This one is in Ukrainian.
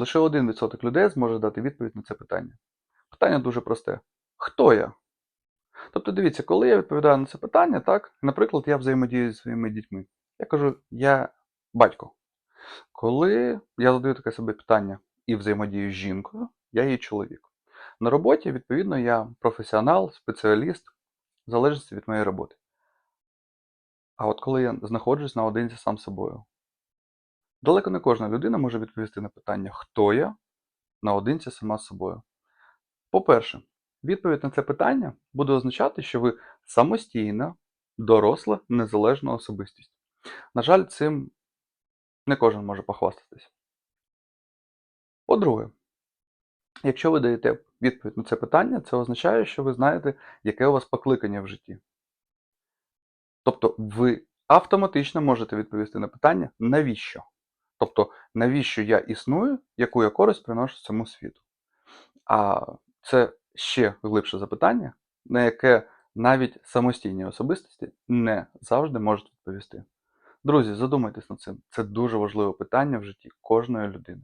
Лише 1% людей зможе дати відповідь на це питання. Питання дуже просте: хто я? Тобто, дивіться, коли я відповідаю на це питання, так, наприклад, я взаємодію зі своїми дітьми. Я кажу, я батько. Коли я задаю таке собі питання і взаємодію з жінкою, я її чоловік. На роботі, відповідно, я професіонал, спеціаліст, в залежності від моєї роботи. А от коли я знаходжусь наодинці сам собою, далеко не кожна людина може відповісти на питання, хто я наодинці сама з собою. По-перше, відповідь на це питання буде означати, що ви самостійна, доросла, незалежна особистість. На жаль, цим не кожен може похвастатись. По-друге, якщо ви даєте відповідь на це питання, це означає, що ви знаєте, яке у вас покликання в житті. Тобто ви автоматично можете відповісти на питання, навіщо? Тобто, навіщо я існую, яку я користь приношу цьому світу. А це ще глибше запитання, на яке навіть самостійні особистості не завжди можуть відповісти. Друзі, задумайтесь над цим. Це дуже важливе питання в житті кожної людини.